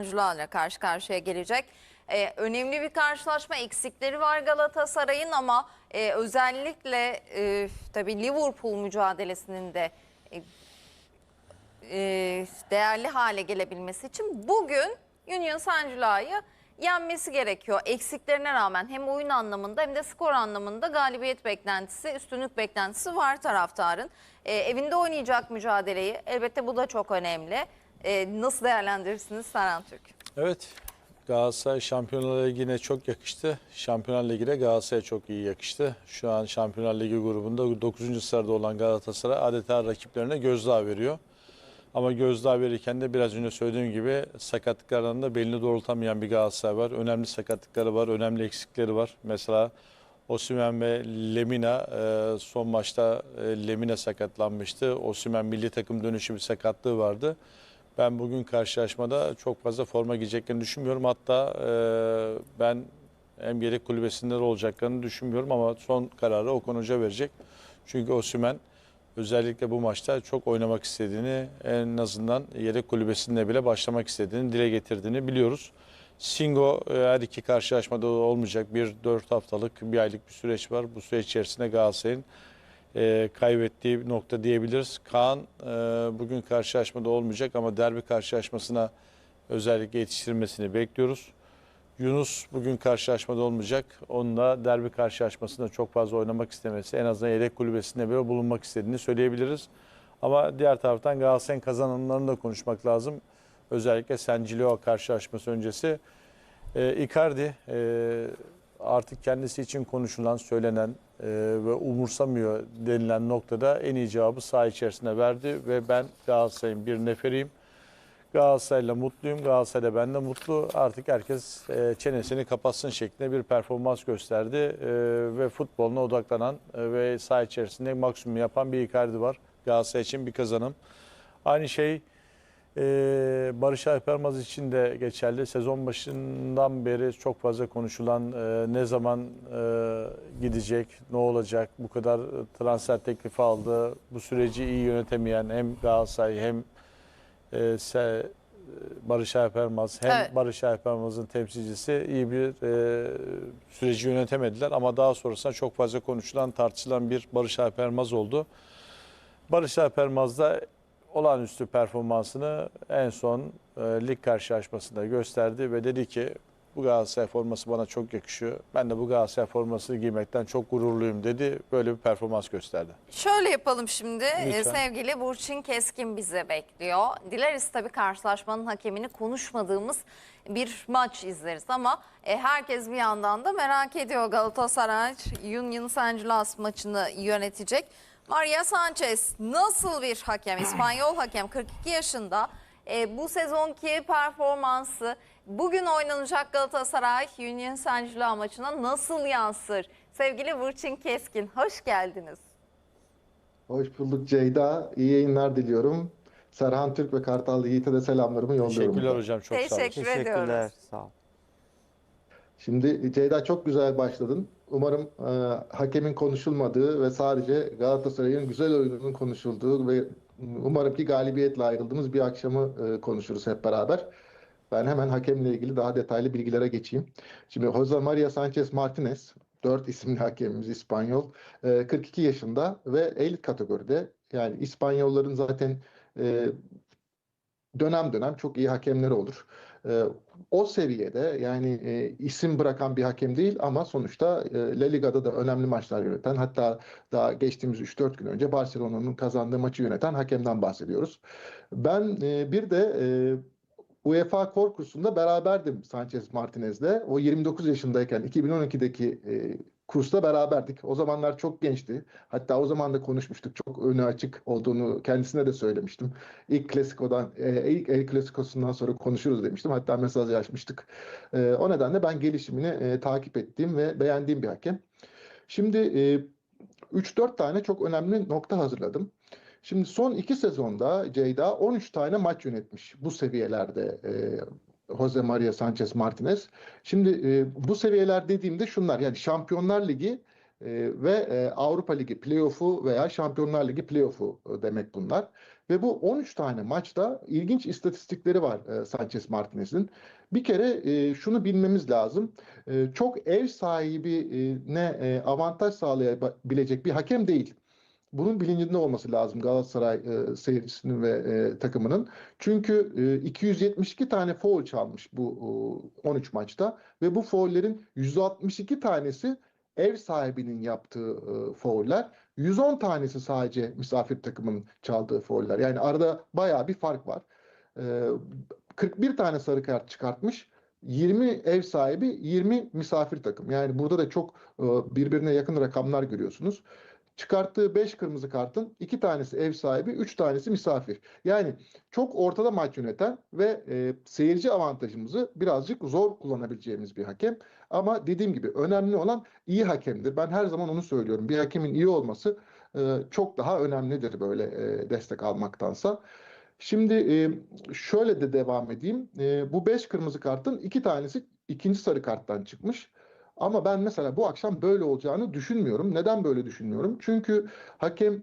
oyuncularla karşı karşıya gelecek. Ee, önemli bir karşılaşma eksikleri var Galatasaray'ın ama e, özellikle e, tabii Liverpool mücadelesinin de e, e, değerli hale gelebilmesi için bugün Union Saint-Gillois'ı yenmesi gerekiyor. Eksiklerine rağmen hem oyun anlamında hem de skor anlamında galibiyet beklentisi, üstünlük beklentisi var taraftarın. E, evinde oynayacak mücadeleyi elbette bu da çok önemli. E, nasıl değerlendirirsiniz Serhan Türk? Evet. Galatasaray Şampiyonlar Ligi'ne çok yakıştı. Şampiyonlar Ligi'ne Galatasaray'a çok iyi yakıştı. Şu an Şampiyonlar Ligi grubunda 9. sırada olan Galatasaray adeta rakiplerine gözdağı veriyor. Ama gözdağı verirken de biraz önce söylediğim gibi sakatlıklardan da belini doğrultamayan bir Galatasaray var. Önemli sakatlıkları var, önemli eksikleri var. Mesela Osimhen ve Lemina e, son maçta e, Lemina sakatlanmıştı. Osimhen milli takım dönüşü bir sakatlığı vardı. Ben bugün karşılaşmada çok fazla forma giyeceklerini düşünmüyorum. Hatta e, ben hem yedek kulübesinde de olacaklarını düşünmüyorum ama son kararı Okan Hoca verecek. Çünkü Osimhen özellikle bu maçta çok oynamak istediğini, en azından yedek kulübesinde bile başlamak istediğini dile getirdiğini biliyoruz. Singo e, her iki karşılaşmada olmayacak. Bir dört haftalık, bir aylık bir süreç var. Bu süreç içerisinde Galatasaray'ın e, kaybettiği nokta diyebiliriz. Kaan e, bugün karşılaşmada olmayacak ama derbi karşılaşmasına özellikle yetiştirmesini bekliyoruz. Yunus bugün karşılaşmada olmayacak. Onunla derbi karşılaşmasında çok fazla oynamak istemesi, en azından yedek kulübesinde böyle bulunmak istediğini söyleyebiliriz. Ama diğer taraftan Galatasaray'ın kazananlarını da konuşmak lazım. Özellikle Sencilio karşılaşması öncesi. E, Icardi e, artık kendisi için konuşulan, söylenen e, ve umursamıyor denilen noktada en iyi cevabı saha içerisinde verdi ve ben Galatasaray'ın bir neferiyim. Galatasaray'la mutluyum. Galatasaray da ben de mutlu. Artık herkes e, çenesini kapatsın şeklinde bir performans gösterdi. E, ve futboluna odaklanan e, ve saha içerisinde maksimum yapan bir Icardi var. Galatasaray için bir kazanım. Aynı şey e, Barış Alpermaz için de geçerli. Sezon başından beri çok fazla konuşulan e, ne zaman e, gidecek, ne olacak, bu kadar transfer teklifi aldı. Bu süreci iyi yönetemeyen hem Galatasaray hem e, Se- Barış Alpermaz hem Evet. Barış Alpermaz'ın temsilcisi iyi bir e, süreci yönetemediler ama daha sonrasında çok fazla konuşulan tartışılan bir Barış Alpermaz oldu. Barış Alpermaz da olağanüstü performansını en son e, lig karşılaşmasında gösterdi ve dedi ki bu Galatasaray forması bana çok yakışıyor. Ben de bu Galatasaray formasını giymekten çok gururluyum dedi. Böyle bir performans gösterdi. Şöyle yapalım şimdi. Ee, Lütfen. Sevgili Burçin Keskin bize bekliyor. Dileriz tabii karşılaşmanın hakemini konuşmadığımız bir maç izleriz ama e, herkes bir yandan da merak ediyor Galatasaray Union Saint-Gilloise maçını yönetecek. Maria Sanchez nasıl bir hakem? İspanyol hakem 42 yaşında. E, bu sezonki performansı bugün oynanacak Galatasaray Union Saint-Gilloise maçına nasıl yansır? Sevgili Burçin Keskin hoş geldiniz. Hoş bulduk Ceyda. İyi yayınlar diliyorum. Serhan Türk ve Kartal Yiğit'e de selamlarımı yolluyorum. Teşekkürler hocam çok sağ olun. Teşekkür ediyoruz. Teşekkürler. Sağ ol. Şimdi Ceyda çok güzel başladın. Umarım e, hakemin konuşulmadığı ve sadece Galatasaray'ın güzel oyununun konuşulduğu ve umarım ki galibiyetle ayrıldığımız bir akşamı e, konuşuruz hep beraber. Ben hemen hakemle ilgili daha detaylı bilgilere geçeyim. Şimdi Jose Maria Sanchez Martinez, 4 isimli hakemimiz İspanyol, e, 42 yaşında ve elit kategoride. Yani İspanyolların zaten e, dönem dönem çok iyi hakemleri olur. E, o seviyede yani e, isim bırakan bir hakem değil ama sonuçta e, La Liga'da da önemli maçlar yöneten hatta daha geçtiğimiz 3-4 gün önce Barcelona'nın kazandığı maçı yöneten hakemden bahsediyoruz. Ben e, bir de e, UEFA Kor kursunda beraberdim Sanchez Martinez'le. O 29 yaşındayken 2012'deki e, kursta beraberdik. O zamanlar çok gençti. Hatta o zaman da konuşmuştuk. Çok önü açık olduğunu kendisine de söylemiştim. İlk Klasiko'dan, e, ilk El Klasiko'sundan sonra konuşuruz demiştim. Hatta mesaj açmıştık. E, o nedenle ben gelişimini e, takip ettiğim ve beğendiğim bir hakem. Şimdi e, 3-4 tane çok önemli nokta hazırladım. Şimdi son iki sezonda Ceyda 13 tane maç yönetmiş bu seviyelerde e, Jose Maria Sanchez Martinez. Şimdi e, bu seviyeler dediğimde şunlar yani Şampiyonlar Ligi ve e, Avrupa Ligi playoff'u veya Şampiyonlar Ligi playoff'u e, demek bunlar. Ve bu 13 tane maçta ilginç istatistikleri var e, Sanchez Martinez'in. Bir kere e, şunu bilmemiz lazım. E, çok ev sahibine e, avantaj sağlayabilecek bir hakem değil. Bunun bilincinde olması lazım Galatasaray e, seyircisinin ve e, takımının. Çünkü e, 272 tane foul çalmış bu e, 13 maçta ve bu foullerin 162 tanesi ev sahibinin yaptığı e, fauller. 110 tanesi sadece misafir takımın çaldığı fauller. Yani arada bayağı bir fark var. E, 41 tane sarı kart çıkartmış. 20 ev sahibi, 20 misafir takım. Yani burada da çok e, birbirine yakın rakamlar görüyorsunuz. Çıkarttığı 5 kırmızı kartın 2 tanesi ev sahibi, 3 tanesi misafir. Yani çok ortada maç yöneten ve e, seyirci avantajımızı birazcık zor kullanabileceğimiz bir hakem. Ama dediğim gibi önemli olan iyi hakemdir. Ben her zaman onu söylüyorum. Bir hakemin iyi olması e, çok daha önemlidir böyle e, destek almaktansa. Şimdi e, şöyle de devam edeyim. E, bu 5 kırmızı kartın 2 tanesi ikinci sarı karttan çıkmış. Ama ben mesela bu akşam böyle olacağını düşünmüyorum. Neden böyle düşünmüyorum? Çünkü hakem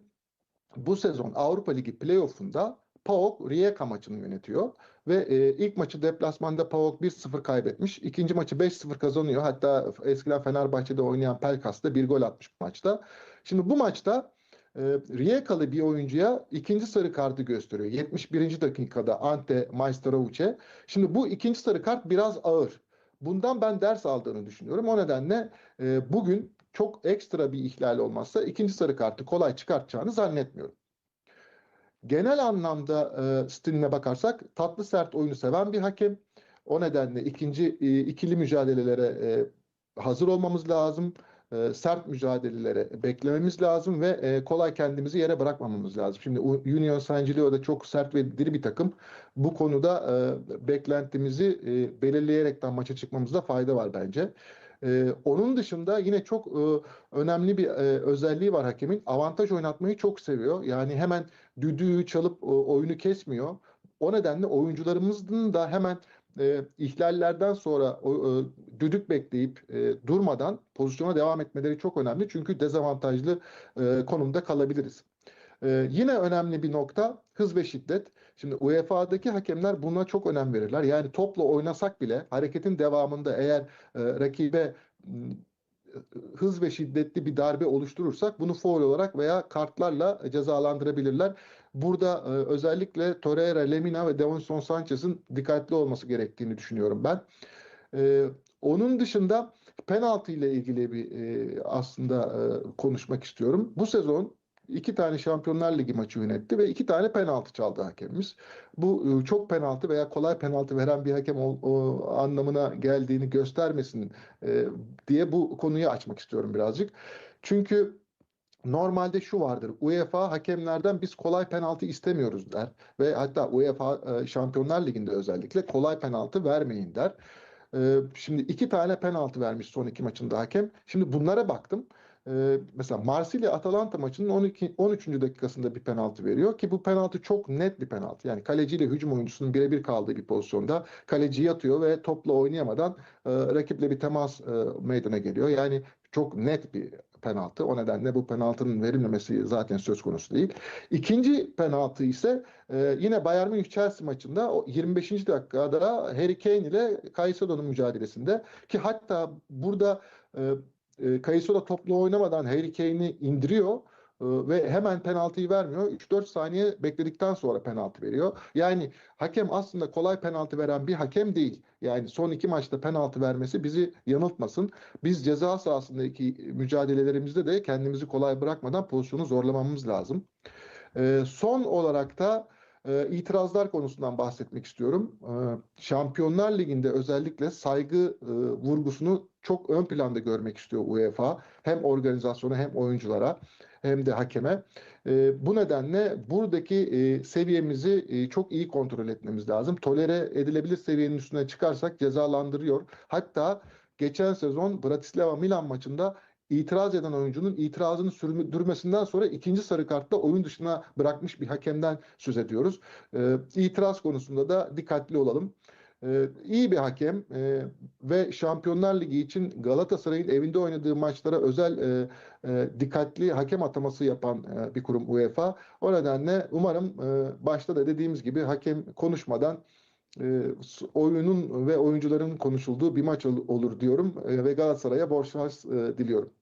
bu sezon Avrupa Ligi playoff'unda PAOK Rijeka maçını yönetiyor. Ve e, ilk maçı deplasmanda PAOK 1-0 kaybetmiş. İkinci maçı 5-0 kazanıyor. Hatta eskiden Fenerbahçe'de oynayan Pelkas da bir gol atmış bu maçta. Şimdi bu maçta e, Rijekalı bir oyuncuya ikinci sarı kartı gösteriyor. 71. dakikada Ante Majstorovic. Şimdi bu ikinci sarı kart biraz ağır. Bundan ben ders aldığını düşünüyorum. O nedenle e, bugün çok ekstra bir ihlal olmazsa ikinci sarı kartı kolay çıkartacağını zannetmiyorum. Genel anlamda e, stiline bakarsak tatlı sert oyunu seven bir hakem. O nedenle ikinci e, ikili mücadelelere e, hazır olmamız lazım. E, sert mücadelelere beklememiz lazım ve e, kolay kendimizi yere bırakmamamız lazım. Şimdi Union Saint-Gillois da çok sert ve diri bir takım. Bu konuda e, beklentimizi e, belirleyerekten maça çıkmamızda fayda var bence. Onun dışında yine çok önemli bir özelliği var hakemin. Avantaj oynatmayı çok seviyor. Yani hemen düdüğü çalıp oyunu kesmiyor. O nedenle oyuncularımızın da hemen e, ihlallerden sonra e, düdük bekleyip e, durmadan pozisyona devam etmeleri çok önemli. Çünkü dezavantajlı e, konumda kalabiliriz. E, yine önemli bir nokta hız ve şiddet. Şimdi UEFA'daki hakemler buna çok önem verirler. Yani topla oynasak bile hareketin devamında eğer e, rakibe hız ve şiddetli bir darbe oluşturursak bunu faul olarak veya kartlarla cezalandırabilirler. Burada e, özellikle Torreira, Lemina ve Davinson Sanchez'in dikkatli olması gerektiğini düşünüyorum ben. E, onun dışında penaltı ile ilgili bir e, aslında konuşmak istiyorum. Bu sezon iki tane Şampiyonlar Ligi maçı yönetti ve iki tane penaltı çaldı hakemimiz. Bu e, çok penaltı veya kolay penaltı veren bir hakem ol- o anlamına geldiğini göstermesin e, diye bu konuyu açmak istiyorum birazcık. Çünkü Normalde şu vardır. UEFA hakemlerden biz kolay penaltı istemiyoruz der. Ve hatta UEFA e, Şampiyonlar Ligi'nde özellikle kolay penaltı vermeyin der. E, Şimdi iki tane penaltı vermiş son iki maçında hakem. Şimdi bunlara baktım. E, Mesela Marsilya Atalanta maçının 12, 13. dakikasında bir penaltı veriyor ki bu penaltı çok net bir penaltı. Yani kaleciyle hücum oyuncusunun birebir kaldığı bir pozisyonda kaleci yatıyor ve topla oynayamadan e, rakiple bir temas e, meydana geliyor. Yani çok net bir penaltı. O nedenle bu penaltının verilmemesi zaten söz konusu değil. İkinci penaltı ise e, yine Bayern Münih Chelsea maçında o 25. dakikada Harry Kane ile Caicedo'nun mücadelesinde ki hatta burada e, e, Caicedo topla oynamadan Harry Kane'i indiriyor e, ve hemen penaltıyı vermiyor. 3-4 saniye bekledikten sonra penaltı veriyor. Yani hakem aslında kolay penaltı veren bir hakem değil. Yani son iki maçta penaltı vermesi bizi yanıltmasın. Biz ceza sahasındaki mücadelelerimizde de kendimizi kolay bırakmadan pozisyonu zorlamamız lazım. Ee, son olarak da e, itirazlar konusundan bahsetmek istiyorum. Ee, Şampiyonlar Ligi'nde özellikle saygı e, vurgusunu çok ön planda görmek istiyor UEFA. Hem organizasyona hem oyunculara hem de hakeme. E, bu nedenle buradaki e, seviyemizi e, çok iyi kontrol etmemiz lazım. Tolere edilebilir seviyenin üstüne çıkarsak cezalandırıyor. Hatta geçen sezon Bratislava Milan maçında itiraz eden oyuncunun itirazını sürdürmesinden sonra ikinci sarı kartla oyun dışına bırakmış bir hakemden söz ediyoruz. E, itiraz konusunda da dikkatli olalım. E, iyi bir hakem e, ve Şampiyonlar Ligi için Galatasaray'ın evinde oynadığı maçlara özel e, e, dikkatli hakem ataması yapan e, bir kurum UEFA. O nedenle umarım e, başta da dediğimiz gibi hakem konuşmadan e, oyunun ve oyuncuların konuşulduğu bir maç ol- olur diyorum E, ve Galatasaray'a şans e, diliyorum.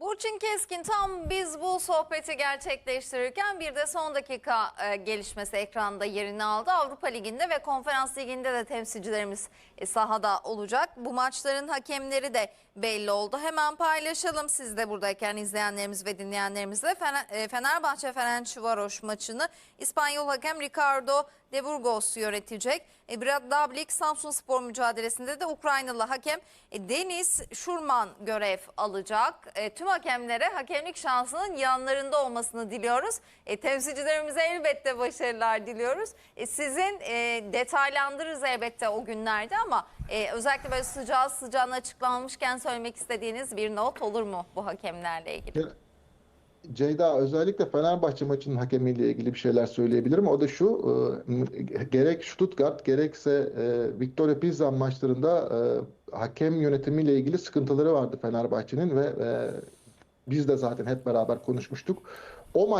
Burçin Keskin tam biz bu sohbeti gerçekleştirirken bir de son dakika e, gelişmesi ekranda yerini aldı. Avrupa Ligi'nde ve Konferans Ligi'nde de temsilcilerimiz e, sahada olacak. Bu maçların hakemleri de belli oldu. Hemen paylaşalım siz de buradayken izleyenlerimiz ve dinleyenlerimizle. E, Fenerbahçe Ferencvaros maçını İspanyol hakem Ricardo de Burgos yönetecek. E, Brad Dablik Samsun Spor mücadelesinde de Ukraynalı hakem e, Deniz Şurman görev alacak. E, tüm hakemlere hakemlik şansının yanlarında olmasını diliyoruz. E, temsilcilerimize elbette başarılar diliyoruz. Sizin e, detaylandırırız elbette o günlerde ama e, özellikle böyle sıcağı sıcağına açıklanmışken söylemek istediğiniz bir not olur mu bu hakemlerle ilgili? Ceyda özellikle Fenerbahçe maçının hakemiyle ilgili bir şeyler söyleyebilirim. O da şu, e, gerek Stuttgart gerekse e, Victoria Pilsen maçlarında e, hakem yönetimiyle ilgili sıkıntıları vardı Fenerbahçe'nin ve e, biz de zaten hep beraber konuşmuştuk. O maç